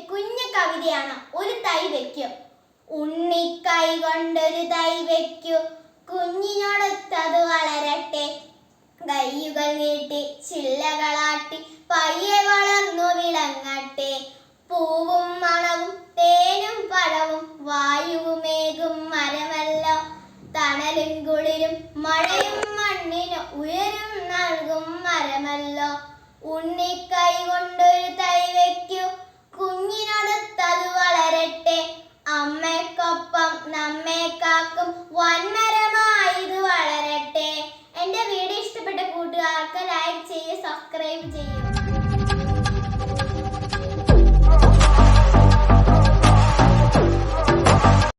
കുഞ്ഞു കവിതയാണ്. ഒരു തൈ വെക്കു. ഉണ്ണി കൈ കൊണ്ടൊരു തൈ വെക്കു. കുഞ്ഞിനോടൊത്തത് വളരട്ടെ. കയ്യുകൾ നീട്ടി ചില്ലകളാട്ടി പയ്യെ വളർന്നു വിളങ്ങട്ടെ. പൂവും മണവും തേനും പഴവും വായുവുമേകും മരമല്ലോ. തണലും കുളിരും മഴയും മണ്ണിന് ഉയരും നൽകും മരമല്ലോ. ഉണ്ണിക്കൈ നമ്മെ കാക്കും. വൻമരമായത് വളരട്ടെ. എന്റെ വീഡിയോ ഇഷ്ടപ്പെട്ട കൂട്ടുകാർക്ക് ലൈക്ക് ചെയ്യുക സബ്സ്ക്രൈബ് ചെയ്യുക